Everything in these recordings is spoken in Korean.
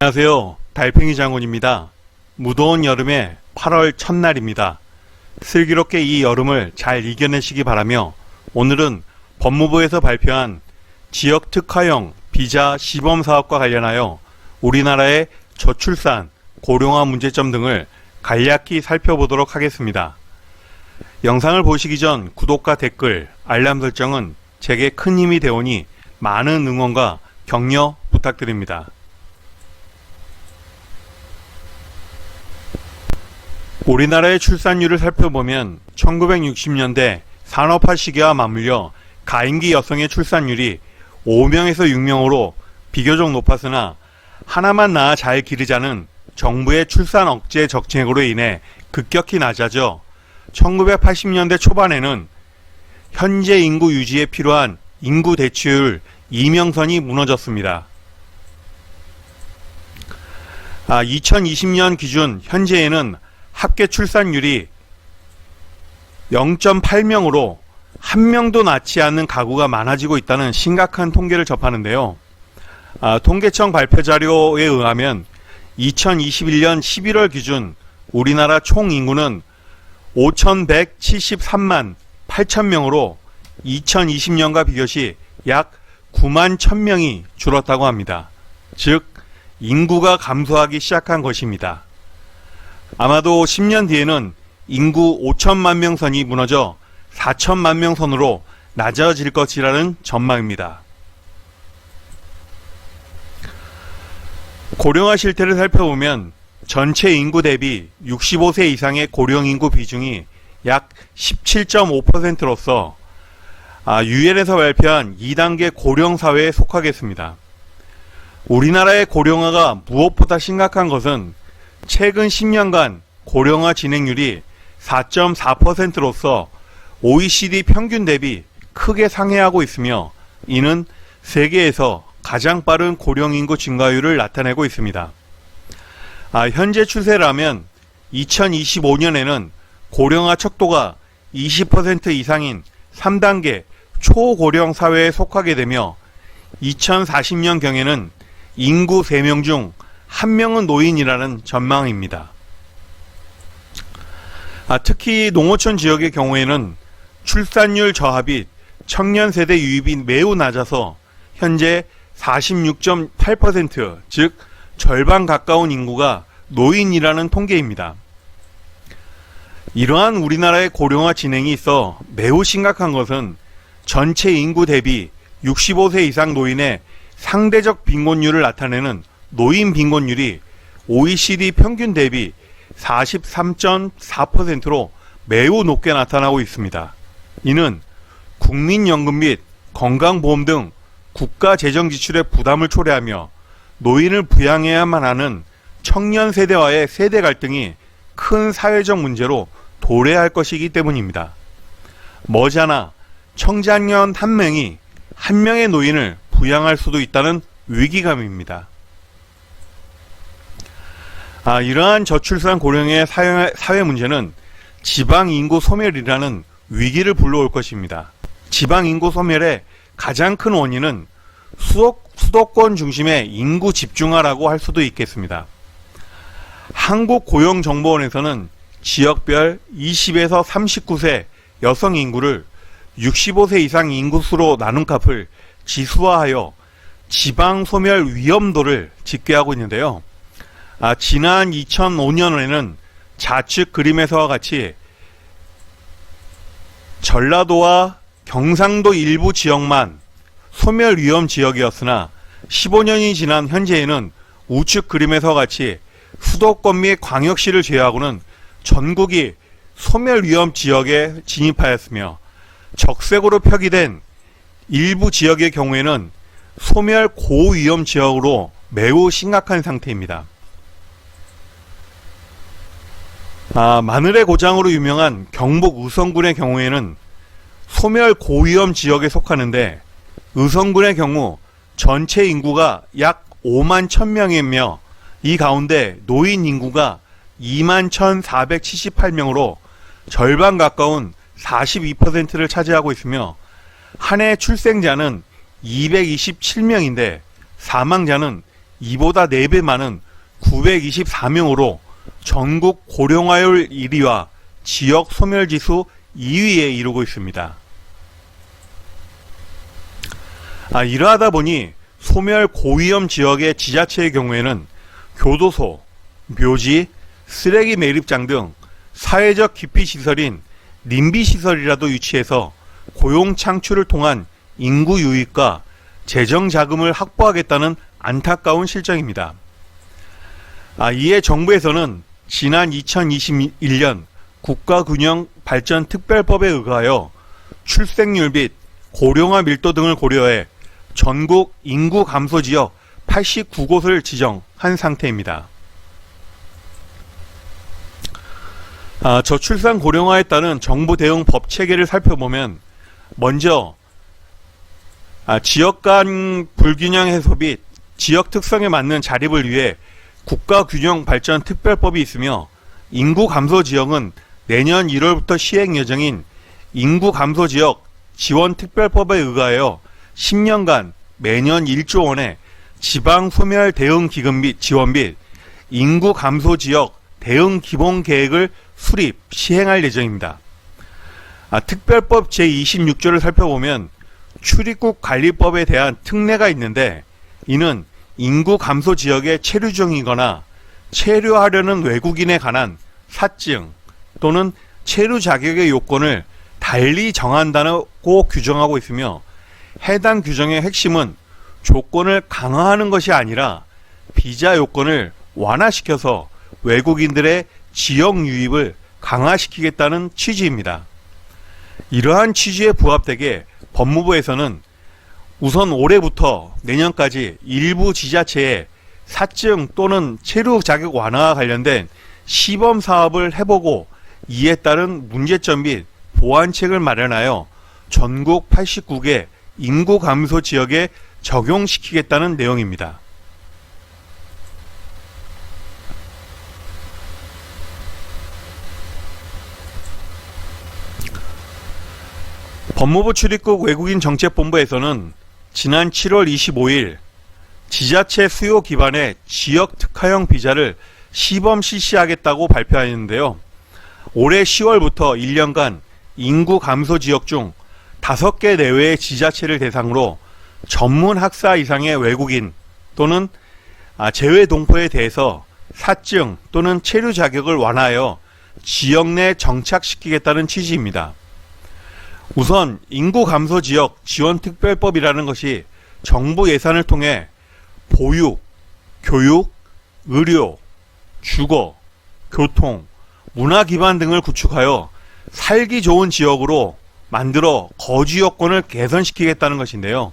안녕하세요. 달팽이 장군입니다. 무더운 여름의 8월 첫날입니다. 슬기롭게 이 여름을 잘 이겨내시기 바라며 오늘은 법무부에서 발표한 지역 특화형 비자 시범 사업과 관련하여 우리나라의 저출산, 고령화 문제점 등을 간략히 살펴보도록 하겠습니다. 영상을 보시기 전 구독과 댓글, 알람 설정은 제게 큰 힘이 되오니 많은 응원과 격려 부탁드립니다. 우리나라의 출산율을 살펴보면 1960년대 산업화 시기와 맞물려 가임기 여성의 출산율이 5명에서 6명으로 비교적 높았으나 하나만 낳아 잘 기르자는 정부의 출산 억제 정책으로 인해 급격히 낮아져 1980년대 초반에는 현재 인구 유지에 필요한 인구 대치율 이명선이 무너졌습니다. 아, 2020년 기준 현재에는 합계 출산율이 0.8명으로 한 명도 낳지 않는 가구가 많아지고 있다는 심각한 통계를 접하는데요. 아, 통계청 발표 자료에 의하면 2021년 11월 기준 우리나라 총 인구는 5,173만 8천 명으로 2020년과 비교시 약 9만 1,000명이 줄었다고 합니다. 즉, 인구가 감소하기 시작한 것입니다. 아마도 10년 뒤에는 인구 5천만 명 선이 무너져 4천만 명 선으로 낮아질 것이라는 전망입니다. 고령화 실태를 살펴보면 전체 인구 대비 65세 이상의 고령 인구 비중이 약 17.5%로서 아, 유엔에서 발표한 2단계 고령 사회에 속하겠습니다. 우리나라의 고령화가 무엇보다 심각한 것은 최근 10년간 고령화 진행률이 4.4%로서 OECD 평균 대비 크게 상회하고 있으며 이는 세계에서 가장 빠른 고령 인구 증가율을 나타내고 있습니다. 아, 현재 추세라면 2025년에는 고령화 척도가 20% 이상인 3단계 초고령 사회에 속하게 되며 2040년 경에는 인구 3명 중 1명은 노인이라는 전망입니다. 아, 특히 농어촌 지역의 경우에는 출산율 저하비 청년 세대 유입이 매우 낮아서 현재 46.8%, 즉 절반 가까운 인구가 노인이라는 통계입니다. 이러한 우리나라의 고령화 진행이 있어 매우 심각한 것은 전체 인구 대비 65세 이상 노인의 상대적 빈곤율을 나타내는 노인 빈곤율이 OECD 평균 대비 43.4%로 매우 높게 나타나고 있습니다. 이는 국민연금 및 건강보험 등 국가 재정 지출의 부담을 초래하며 노인을 부양해야만 하는 청년 세대와의 세대 갈등이 큰 사회적 문제로 도래할 것이기 때문입니다. 머지않아 청장년 한 명이 한 명의 노인을 부양할 수도 있다는 위기감입니다. 아, 이러한 저출산 고령의 사회, 사회 문제는 지방 인구 소멸이라는 위기를 불러올 것입니다. 지방 인구 소멸의 가장 큰 원인은 수도, 수도권 중심의 인구 집중화라고 할 수도 있겠습니다. 한국고용정보원에서는 지역별 20에서 39세 여성 인구를 65세 이상 인구수로 나눈 값을 지수화하여 지방 소멸 위험도를 집계하고 있는데요. 아, 지난 2005년에는 좌측 그림에서와 같이 전라도와 경상도 일부 지역만 소멸 위험 지역이었으나 15년이 지난 현재에는 우측 그림에서 같이 수도권 및 광역시를 제외하고는 전국이 소멸 위험 지역에 진입하였으며 적색으로 표기된 일부 지역의 경우에는 소멸 고위험 지역으로 매우 심각한 상태입니다. 아, 마늘의 고장으로 유명한 경북 의성군의 경우에는 소멸 고위험 지역에 속하는데 의성군의 경우 전체 인구가 약 5만 1000명이며 이 가운데 노인 인구가 2만 1478명으로 절반 가까운 42%를 차지하고 있으며 한 해 출생자는 227명인데 사망자는 이보다 4배 많은 924명으로 전국 고령화율 1위와 지역 소멸지수 2위에 이르고 있습니다. 아, 이러하다 보니 소멸 고위험 지역의 지자체의 경우에는 교도소, 묘지, 쓰레기 매립장 등 사회적 기피 시설인 님비 시설이라도 유치해서 고용 창출을 통한 인구 유입과 재정 자금을 확보하겠다는 안타까운 실정입니다. 아, 이에 정부에서는 지난 2021년 국가균형발전특별법에 의하여 출생률 및 고령화 밀도 등을 고려해 전국 인구 감소 지역 89곳을 지정한 상태입니다. 아, 저출산 고령화에 따른 정부 대응 법 체계를 살펴보면 먼저 아, 지역 간 불균형 해소 및 지역 특성에 맞는 자립을 위해 국가균형발전특별법이 있으며 인구 감소 지역은 내년 1월부터 시행 예정인 인구 감소 지역 지원 특별법에 의하여 10년간 매년 1조 원의 지방 소멸 대응 기금 및 지원 및 인구 감소 지역 대응 기본 계획을 수립 시행할 예정입니다. 아, 특별법 제26조를 살펴보면 출입국 관리법에 대한 특례가 있는데 이는 인구 감소 지역에 체류 중이거나 체류하려는 외국인에 관한 사증 또는 체류 자격의 요건을 달리 정한다고 규정하고 있으며 해당 규정의 핵심은 조건을 강화하는 것이 아니라 비자 요건을 완화시켜서 외국인들의 지역 유입을 강화시키겠다는 취지입니다. 이러한 취지에 부합되게 법무부에서는 우선 올해부터 내년까지 일부 지자체에 사증 또는 체류 자격 완화와 관련된 시범 사업을 해보고 이에 따른 문제점 및 보완책을 마련하여 전국 89개 인구 감소 지역에 적용시키겠다는 내용입니다. 법무부 출입국 외국인 정책본부에서는 지난 7월 25일 지자체 수요 기반의 지역 특화형 비자를 시범 실시하겠다고 발표하였는데요. 올해 10월부터 1년간 인구 감소 지역 중 5개 내외의 지자체를 대상으로 전문 학사 이상의 외국인 또는 아, 재외 동포에 대해서 사증 또는 체류 자격을 완화하여 지역 내 정착시키겠다는 취지입니다. 우선 인구 감소 지역 지원 특별법이라는 것이 정부 예산을 통해 보육, 교육, 의료, 주거, 교통, 문화 기반 등을 구축하여 살기 좋은 지역으로 만들어 거주 여건을 개선시키겠다는 것인데요.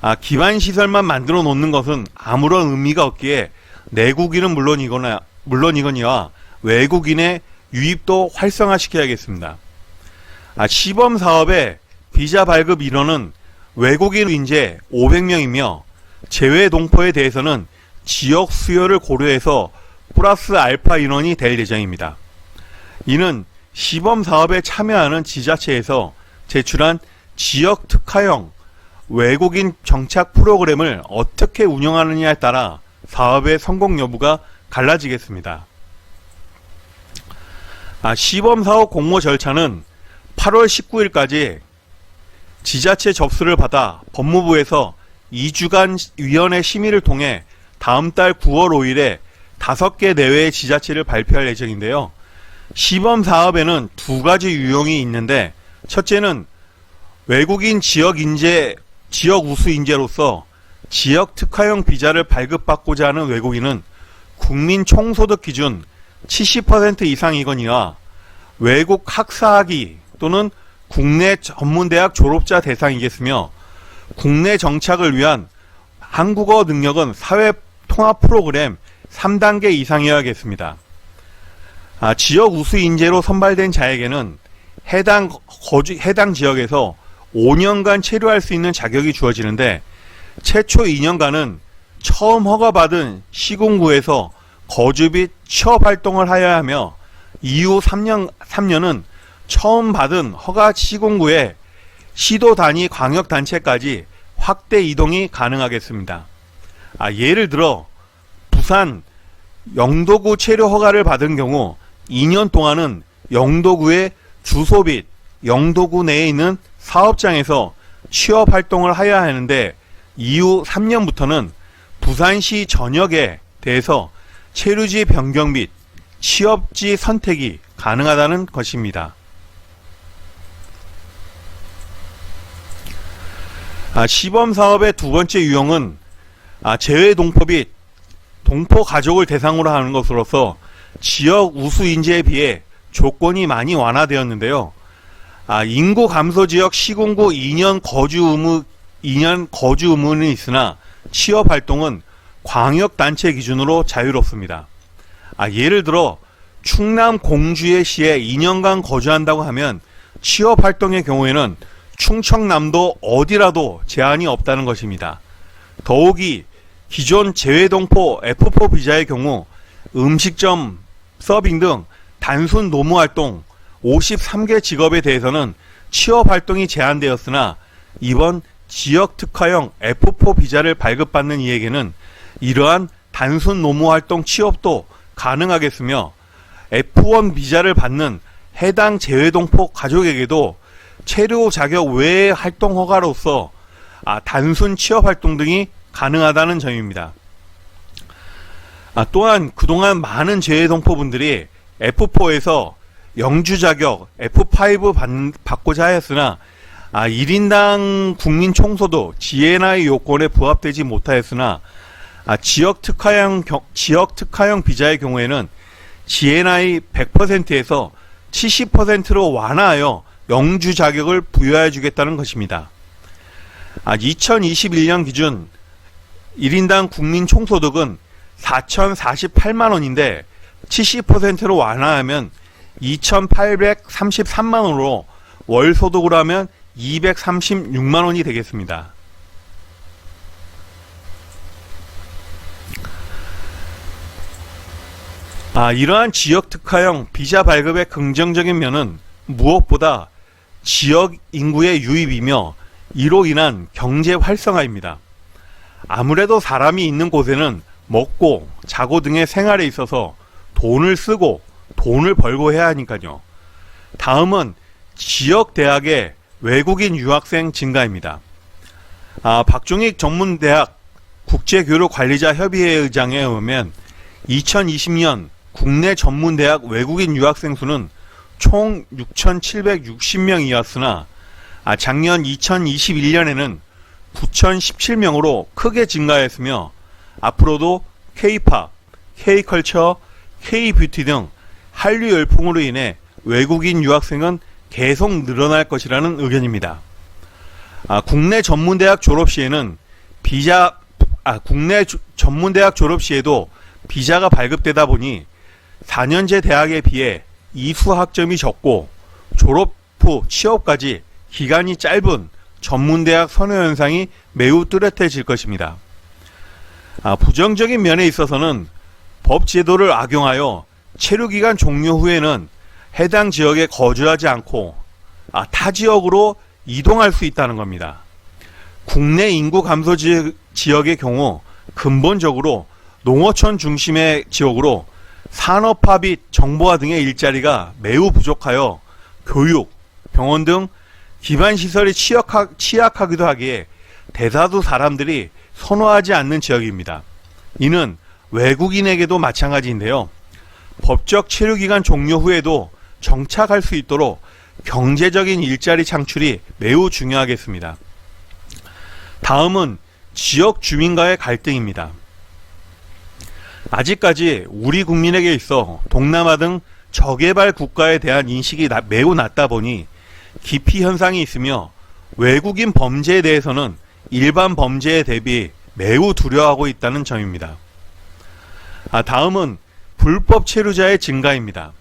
아, 기반 시설만 만들어 놓는 것은 아무런 의미가 없기에 내국인은 물론이거나 물론이거니와 외국인의 유입도 활성화시켜야겠습니다. 아, 시범 사업의 비자 발급 인원은 외국인 인재 500명이며 제외 동포에 대해서는 지역 수요를 고려해서 플러스 알파 인원이 될 예정입니다. 이는 시범 사업에 참여하는 지자체에서 제출한 지역 특화형 외국인 정착 프로그램을 어떻게 운영하느냐에 따라 사업의 성공 여부가 갈라지겠습니다. 아, 시범 사업 공모 절차는 8월 19일까지 지자체 접수를 받아 법무부에서 2주간 위원회 심의를 통해 다음 달 9월 5일에 5개 내외의 지자체를 발표할 예정인데요. 시범 사업에는 두 가지 유형이 있는데 첫째는 외국인 지역 인재 지역 우수 인재로서 지역 특화형 비자를 발급받고자 하는 외국인은 국민 총소득 기준 70% 이상이거니와 외국 학사학위 또는 국내 전문대학 졸업자 대상이겠으며 국내 정착을 위한 한국어 능력은 사회 통합 프로그램 3단계 이상이어야겠습니다. 아, 지역 우수 인재로 선발된 자에게는 해당 거주 해당 지역에서 5년간 체류할 수 있는 자격이 주어지는데 최초 2년간은 처음 허가받은 시군구에서 거주 및 취업 활동을 하여야 하며 이후 3년 3년은 처음 받은 허가 시공구에 시도 단위 광역 단체까지 확대 이동이 가능하겠습니다. 아, 예를 들어 부산 영도구 체류 허가를 받은 경우 2년 동안은 영도구의 주소 및 영도구 내에 있는 사업장에서 취업 활동을 하여야 하는데 이후 3년부터는 부산시 전역에 대해서 체류지 변경 및 취업지 선택이 가능하다는 것입니다. 아, 시범 사업의 두 번째 유형은 아, 재외 동포 및 동포 가족을 대상으로 하는 것으로서 지역 우수 인재에 비해 조건이 많이 완화되었는데요. 아, 인구 감소 지역 시군구 2년 거주 의무 2년 거주 의무는 있으나 취업 활동은 광역 단체 기준으로 자유롭습니다. 아, 예를 들어 충남 공주의 시에 2년간 거주한다고 하면 취업 활동의 경우에는 충청남도 어디라도 제한이 없다는 것입니다. 더욱이 기존 재외동포 F4 비자의 경우 음식점, 서빙 등 단순 노무 활동 53개 직업에 대해서는 취업 활동이 제한되었으나 이번 지역 특화형 F4 비자를 발급받는 이에게는 이러한 단순 노무 활동 취업도 가능하겠으며 F1 비자를 받는 해당 재외동포 가족에게도 체류 자격 외의 활동 허가로서 아, 단순 취업 활동 등이 가능하다는 점입니다. 아, 또한 그동안 많은 재외 동포분들이 F4에서 영주 자격 F5 받, 받고자 하였으나 아, 1인당 국민 총소도 GNI 요건에 부합되지 못하였으나 아, 지역 특화형 경- 지역 특화형 비자의 경우에는 GNI 100%에서 70%로 완화하여 영주 자격을 부여해 주겠다는 것입니다. 아, 2021년 기준 1인당 국민 총소득은 4,048만 원인데 70%로 완화하면 2,833만 원으로 월 소득으로 하면 236만 원이 되겠습니다. 아, 이러한 지역 특화형 비자 발급의 긍정적인 면은 무엇보다 지역 인구의 유입이며 이로 인한 경제 활성화입니다. 아무래도 사람이 있는 곳에는 먹고 자고 등의 생활에 있어서 돈을 쓰고 돈을 벌고 해야 하니까요. 다음은 지역 대학의 외국인 유학생 증가입니다. 아, 박종익 전문대학 국제교류관리자 협의회 의장에 의하면 2020년 국내 전문대학 외국인 유학생 수는 총 6,760명이었으나 아, 작년 2021년에는 9,017명으로 크게 증가했으며 앞으로도 K-팝, K-컬처, K-뷰티 등 한류 열풍으로 인해 외국인 유학생은 계속 늘어날 것이라는 의견입니다. 아, 국내 전문대학 졸업 시에는 비자 아, 국내 조- 전문대학 졸업 시에도 비자가 발급되다 보니 4년제 대학에 비해 이수 학점이 적고 졸업 후 취업까지 기간이 짧은 전문대학 선호 현상이 매우 뚜렷해질 것입니다. 아, 부정적인 면에 있어서는 법 제도를 악용하여 체류 기간 종료 후에는 해당 지역에 거주하지 않고 아, 타 지역으로 이동할 수 있다는 겁니다. 국내 인구 감소 지, 지역의 경우 근본적으로 농어촌 중심의 지역으로 산업화 및 정보화 등의 일자리가 매우 부족하여 교육, 병원 등 기반 시설이 취약하, 취약하기도 하기에 대다수 사람들이 선호하지 않는 지역입니다. 이는 외국인에게도 마찬가지인데요. 법적 체류 기간 종료 후에도 정착할 수 있도록 경제적인 일자리 창출이 매우 중요하겠습니다. 다음은 지역 주민과의 갈등입니다. 아직까지 우리 국민에게 있어 동남아 등 저개발 국가에 대한 인식이 나- 매우 낮다 보니 기피 현상이 있으며 외국인 범죄에 대해서는 일반 범죄에 대비 매우 두려워하고 있다는 점입니다. 아, 다음은 불법 체류자의 증가입니다.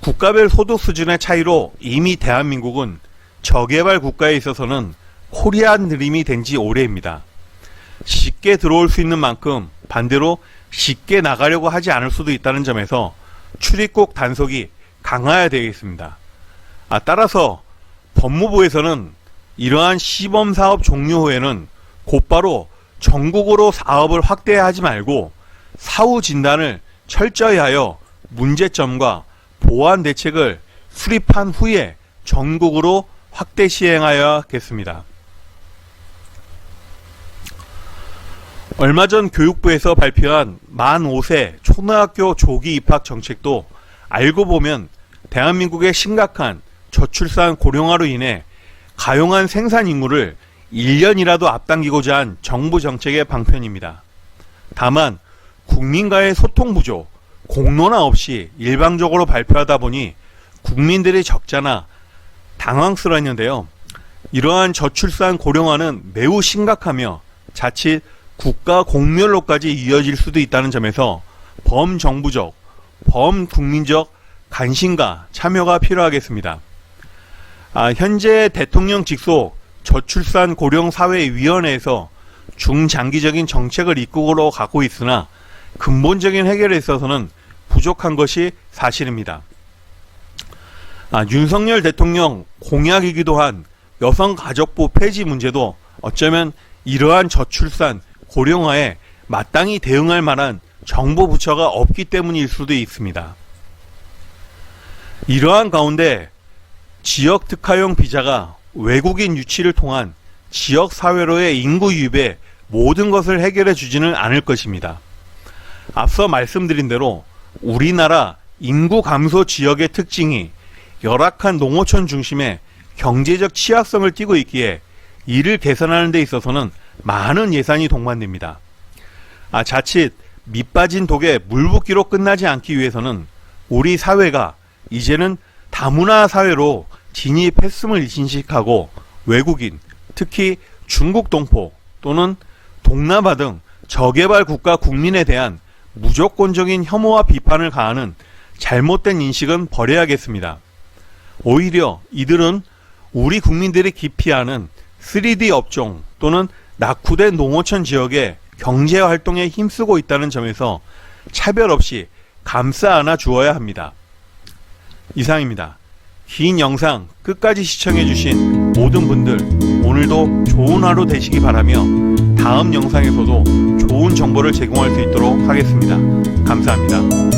국가별 소득 수준의 차이로 이미 대한민국은 저개발 국가에 있어서는 코리안 드림이 된 지 오래입니다. 쉽게 들어올 수 있는 만큼 반대로 쉽게 나가려고 하지 않을 수도 있다는 점에서 출입국 단속이 강화해야 되겠습니다. 아, 따라서 법무부에서는 이러한 시범 사업 종료 후에는 곧바로 전국으로 사업을 확대하지 말고 사후 진단을 철저히 하여 문제점과 보완 대책을 수립한 후에 전국으로 확대 시행하여야겠습니다. 얼마 전 교육부에서 발표한 만 5세 초등학교 조기 입학 정책도 알고 보면 대한민국의 심각한 저출산 고령화로 인해 가용한 생산 인구를 1년이라도 앞당기고자 한 정부 정책의 방편입니다. 다만 국민과의 소통 부족, 공론화 없이 일방적으로 발표하다 보니 국민들의 적자나 당황스러웠는데요. 이러한 저출산 고령화는 매우 심각하며 자칫 국가 공멸로까지 이어질 수도 있다는 점에서 범정부적, 범국민적 관심과 참여가 필요하겠습니다. 아, 현재 대통령 직속 저출산 고령 사회위원회에서 중장기적인 정책을 이끌어 가고 있으나 근본적인 해결에 있어서는 부족한 것이 사실입니다. 아, 윤석열 대통령 공약이기도 한 여성가족부 폐지 문제도 어쩌면 이러한 저출산 고령화에 마땅히 대응할 만한 정부 부처가 없기 때문일 수도 있습니다. 이러한 가운데 지역 특화형 비자가 외국인 유치를 통한 지역 사회로의 인구 유입에 모든 것을 해결해 주지는 않을 것입니다. 앞서 말씀드린 대로 우리나라 인구 감소 지역의 특징이 열악한 농어촌 중심의 경제적 취약성을 띠고 있기에 이를 개선하는 데 있어서는 많은 예산이 동반됩니다. 아, 자칫 밑빠진 독에 물 붓기로 끝나지 않기 위해서는 우리 사회가 이제는 다문화 사회로 진입했음을 인식하고 외국인, 특히 중국 동포 또는 동남아 등 저개발 국가 국민에 대한 무조건적인 혐오와 비판을 가하는 잘못된 인식은 버려야겠습니다. 오히려 이들은 우리 국민들이 기피 하는 3D 업종 또는 낙후된 농어촌 지역의 경제 활동에 힘쓰고 있다는 점에서 차별 없이 감싸 안아 주어야 합니다. 이상입니다. 긴 영상 끝까지 시청해주신 모든 분들 오늘도 좋은 하루 되시기 바라며 다음 영상에서도 좋은 정보를 제공할 수 있도록 하겠습니다. 감사합니다.